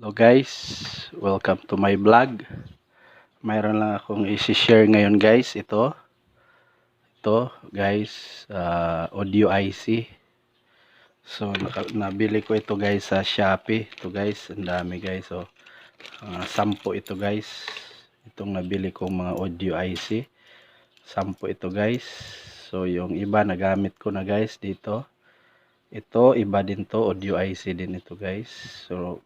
Hello guys, welcome to my vlog. Mayroon lang akong i-share ngayon guys. Ito. Ito guys, ah, audio IC. So nabili ko ito guys sa Shopee. Ito guys, ang dami guys. So, ah, sampo ito guys. Itong nabili kong mga audio IC. Sampo ito guys. So yung iba nagamit ko na guys dito. Ito, iba din to, audio IC din ito guys. So,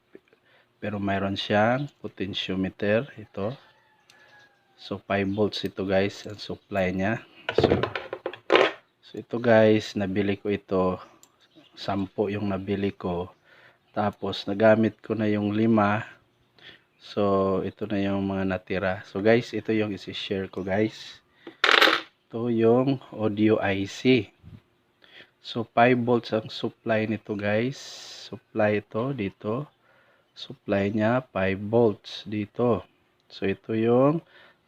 pero mayroon siyang potentiometer ito. So 5 volts ito guys ang supply niya. So, so ito guys nabili ko ito. 10 yung nabili ko. Tapos nagamit ko na yung 5 so ito na yung mga natira. So guys ito yung isi-share ko guys. Ito yung audio IC so 5 volts ang supply nito guys. Supply ito dito supply niya 5 volts dito. So ito yung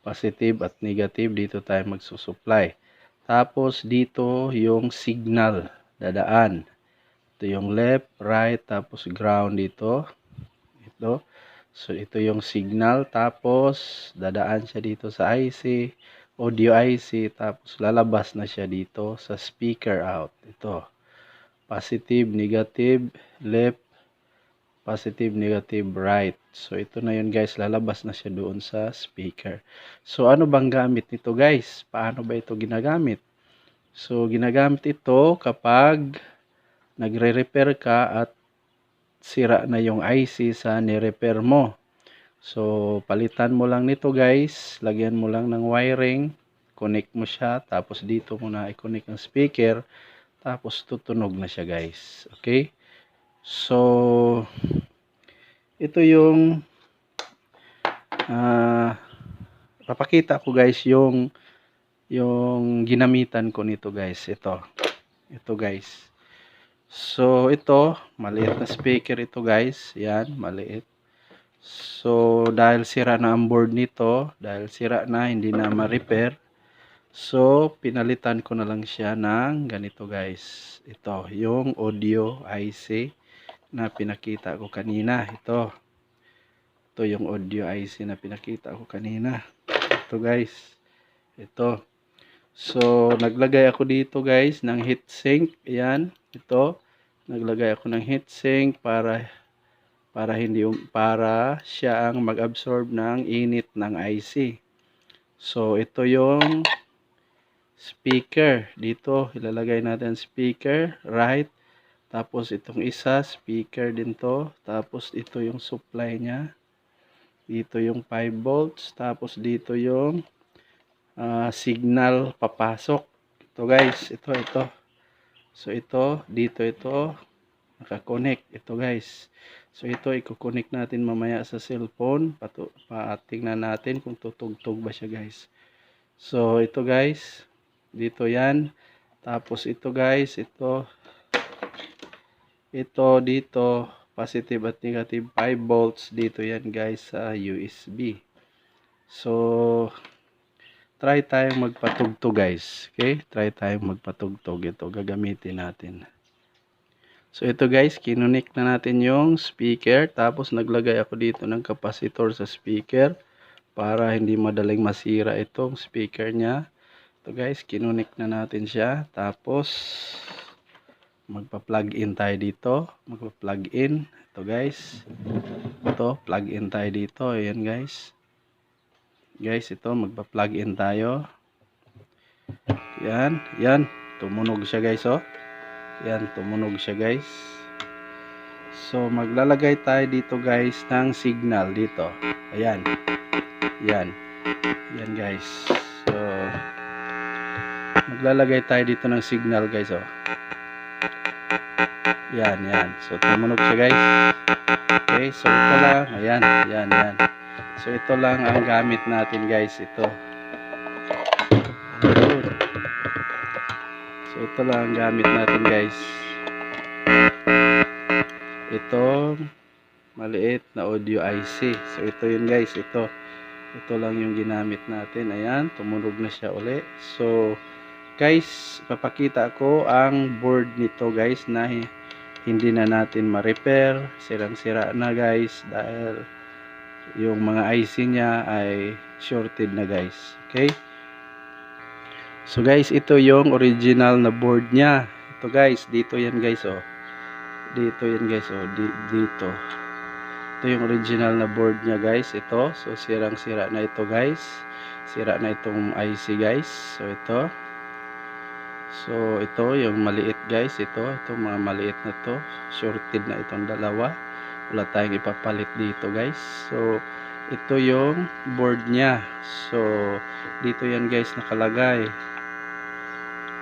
positive at negative dito tayo magsusupply. Tapos dito yung signal dadaan. Ito yung left, right, tapos ground dito. Ito. So ito yung signal tapos dadaan siya dito sa IC, audio IC tapos lalabas na siya dito sa speaker out. Ito. Positive, negative, left, positive, negative, right. So, ito na yun guys, lalabas na siya doon sa speaker. So, ano bang gamit nito guys? Paano ba ito ginagamit? So, ginagamit ito kapag nagre-repair ka at sira na yung IC sa ni-repair mo. So, palitan mo lang nito guys. Lagyan mo lang ng wiring. Connect mo siya. Tapos dito mo na i-connect ang speaker. Tapos tutunog na siya guys. Okay? So, ito yung uh, papakita ko guys yung yung ginamitan ko nito guys. Ito. Ito guys. So, ito, maliit na speaker ito guys. Yan, maliit. So, dahil sira na ang board nito, dahil sira na, hindi na ma-repair. So, pinalitan ko na lang siya ng ganito guys. Ito, yung audio IC na pinakita ko kanina. Ito. Ito yung audio IC na pinakita ko kanina. Ito guys. Ito. So, naglagay ako dito guys ng heatsink. Ayan. Ito. Naglagay ako ng heatsink para para hindi um, para siya ang mag-absorb ng init ng IC. So, ito yung speaker. Dito, ilalagay natin speaker, right, tapos itong isa, speaker din to. Tapos ito yung supply niya. Dito yung 5 volts. Tapos dito yung uh, signal papasok. Ito guys, ito, ito. So ito, dito ito, nakakonect. Ito guys. So ito, i-connect natin mamaya sa cellphone. Patu patingnan natin kung tutugtog ba siya guys. So ito guys, dito yan. Tapos ito guys, ito ito dito positive at negative 5 volts dito yan guys sa USB so try tayong magpatugtog guys. Okay? Try tayong magpatugtog. Ito gagamitin natin. So ito guys kinunik na natin yung speaker. Tapos naglagay ako dito ng capacitor sa speaker para hindi madaling masira itong speaker nya ito guys kinunik na natin siya. Tapos magpa-plug in tayo dito. Magpa-plug in ito guys. Ito plug in tayo dito. Ayan guys. Guys ito magpa-plug in tayo. Yan yan tumunog siya guys oh. Yan tumunog siya guys. So maglalagay tayo dito guys ng signal dito. Ayan. Yan yan guys. So maglalagay tayo dito ng signal guys oh yan, yan. So, tumunog siya guys. Okay, so ito lang. Ayan, yan, yan. So, ito lang ang gamit natin guys. Ito. So, ito lang ang gamit natin guys. Ito, maliit na audio IC. So, ito yun guys. Ito. Ito lang yung ginamit natin. Ayan, tumunog na siya uli. So, guys, papakita ko ang board nito guys na hindi na natin ma-repair. Sirang-sira na guys dahil yung mga IC niya ay shorted na guys. Okay? So guys, ito yung original na board niya. Ito guys, dito yan guys oh. Dito yan guys oh, di- dito. Ito yung original na board niya guys, ito. So sirang-sira na ito guys. Sira na itong IC guys. So ito. So ito yung maliit guys, ito. Itong mga maliit na to. Shorted na itong dalawa. Wala tayong ipapalit dito guys. So ito yung board niya. So dito yan guys nakalagay.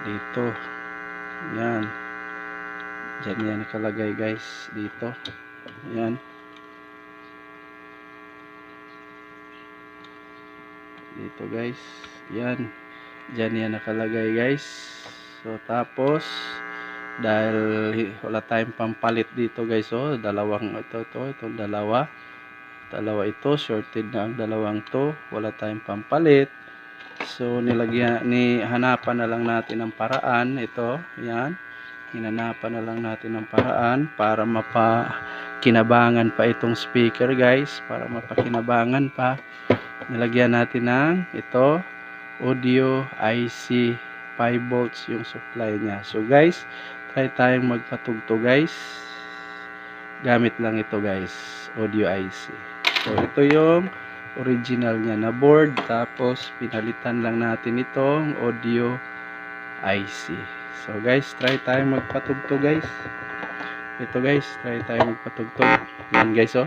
Dito. Yan. Diyan yan nakalagay guys. Dito. Yan. Dito guys. Yan. Diyan yan nakalagay guys. So tapos dahil hi- wala tayong pampalit dito guys oh dalawang ito ito itong dalawa. Dalawa ito shorted na ang dalawang to wala tayong pampalit. So nilagyan ni hanapan na lang natin ang paraan ito yan. Hinanapan na lang natin ang paraan para mapakinabangan pa itong speaker guys para mapakinabangan pa. Nilagyan natin ng ito audio IC 5 volts yung supply niya. So guys try tayong magpatugto guys. Gamit lang ito guys. Audio IC so ito yung original niya na board. Tapos pinalitan lang natin itong audio IC so guys try tayong magpatugto guys. Ito guys try tayong magpatugto yan guys oh.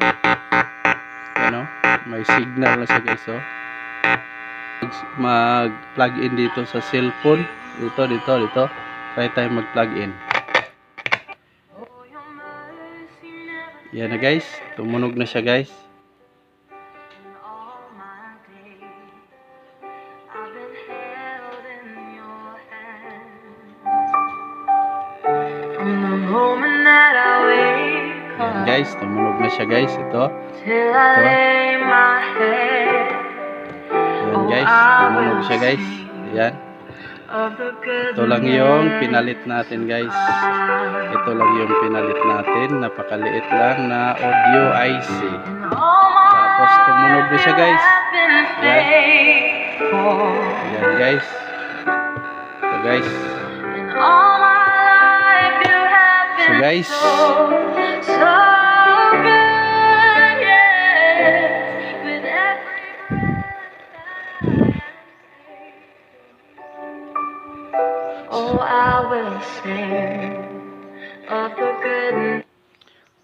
Ano? May signal na siya guys oh mag plug in dito sa cellphone. Dito dito dito. Try tayong mag plug in. Yan na guys. Tumunog na siya guys. All my days I've been held in your hands From the moment that I wake yan up guys. Tumunog na siya guys. Ito. Till guys tumunog siya guys? Yan of the good ito lang yung pinalit natin guys. Ito lang yung pinalit natin. Napakaliit lang na audio IC Tapos tumunog na siya, guys. Yan. Yan. yan guys. Ito guys. So guys. So good,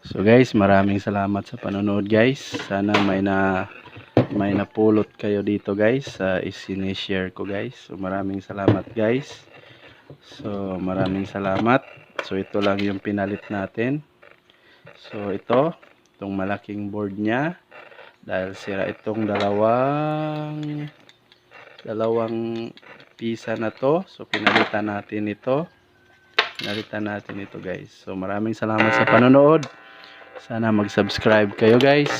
So guys, maraming salamat sa panonood guys. Sana may na may napulot kayo dito guys sa isinishare ko guys. So maraming salamat guys. So maraming salamat. So ito lang yung pinalit natin. So ito, itong malaking board niya. Dahil sira itong dalawang dalawang pisa na to. So pinalitan natin ito. Pinalitan natin ito guys. So maraming salamat sa panonood. Sana mag-subscribe kayo guys.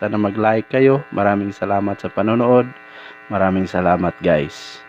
Sana mag-like kayo. Maraming salamat sa panonood. Maraming salamat guys.